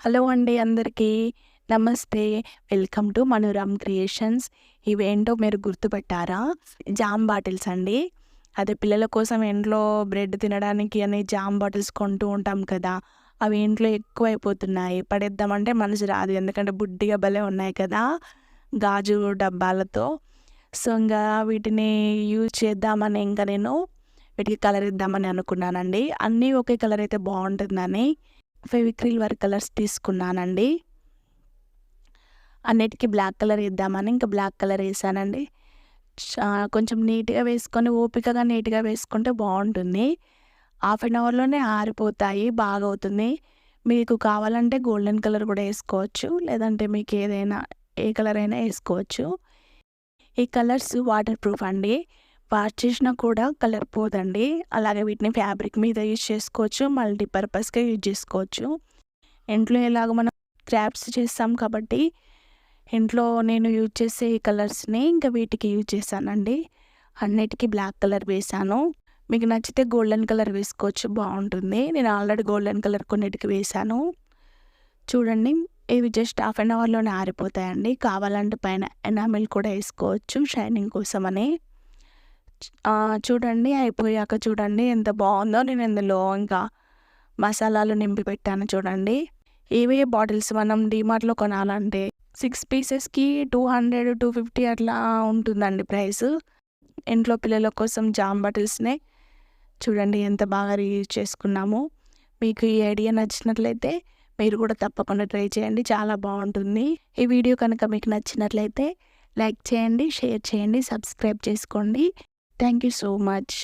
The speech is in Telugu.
హలో అండి అందరికీ. నమస్తే. Welcome to Manoram creations. ఇవేంటో మీరు గుర్తుపెట్టారా? జామ్ బాటిల్స్ అండి. అదే పిల్లల కోసం ఇంట్లో బ్రెడ్ తినడానికి అని జామ్ బాటిల్స్ కొంటూ ఉంటాం కదా. అవి ఇంట్లో ఎక్కువ అయిపోతున్నాయి పడేద్దామంటే మనసు రాదు. ఎందుకంటే బుడ్డిగా భలే ఉన్నాయి కదా గాజు డబ్బాలతో. సో ఇంకా వీటిని యూజ్ చేద్దామని ఇంకా నేను వీటికి కలర్ ఇద్దామని అనుకున్నానండి. అన్నీ ఒకే కలర్ అయితే బాగుంటుందని. ఫెవిక్రిల్ వర్క్ కలర్స్ తీసుకున్నానండి. అన్నిటికీ బ్లాక్ కలర్ వేద్దామని ఇంకా బ్లాక్ కలర్ వేసానండి. కొంచెం నీట్గా వేసుకొని ఓపికగా నీట్గా వేసుకుంటే బాగుంటుంది. హాఫ్ అన్ అవర్లోనే ఆరిపోతాయి బాగా అవుతుంది మీకు కావాలంటే గోల్డెన్ కలర్ కూడా వేసుకోవచ్చు లేదంటే మీకు ఏదైనా ఏ కలర్ అయినా వేసుకోవచ్చు. ఈ కలర్స్ వాటర్ ప్రూఫ్ అండి. వాష్ చేసినా కూడా కలర్ పోదండి. అలాగే వీటిని ఫ్యాబ్రిక్ మీద యూజ్ చేసుకోవచ్చు మల్టీపర్పస్గా యూజ్ చేసుకోవచ్చు. ఇంట్లో ఎలాగ మనం క్రాప్స్ చేస్తాం కాబట్టి ఇంట్లో నేను యూజ్ చేసే కలర్స్ని ఇంకా వీటికి యూజ్ చేశానండి. అన్నిటికీ బ్లాక్ కలర్ వేసాను మీకు నచ్చితే గోల్డెన్ కలర్ వేసుకోవచ్చు బాగుంటుంది. నేను ఆల్రెడీ గోల్డెన్ కలర్ కొన్నిటికి వేసాను చూడండి ఇవి జస్ట్ హాఫ్ అన్ అవర్లోనే ఆరిపోతాయండి. కావాలంటే పైన ఎనామిల్ కూడా వేసుకోవచ్చు షైనింగ్ కోసమని. చూడండి అయిపోయాక చూడండి ఎంత బాగుందో. నేను ఇందులో ఇంకా మసాలాలు నింపి పెట్టాను చూడండి. ఏవే బాటిల్స్ మనం డిమార్ట్లో కొనాలంటే సిక్స్ పీసెస్కి టూ హండ్రెడ్ టూ ఫిఫ్టీ అట్లా ఉంటుందండి ప్రైస్. ఇంట్లో పిల్లల కోసం జామ్ బాటిల్స్నే చూడండి ఎంత బాగా రీయూజ్ చేసుకున్నాము. మీకు ఈ ఐడియా నచ్చినట్లయితే మీరు కూడా తప్పకుండా ట్రై చేయండి చాలా బాగుంటుంది. ఈ వీడియో కనుక మీకు నచ్చినట్లయితే లైక్ చేయండి షేర్ చేయండి సబ్స్క్రైబ్ చేసుకోండి. Thank you so much.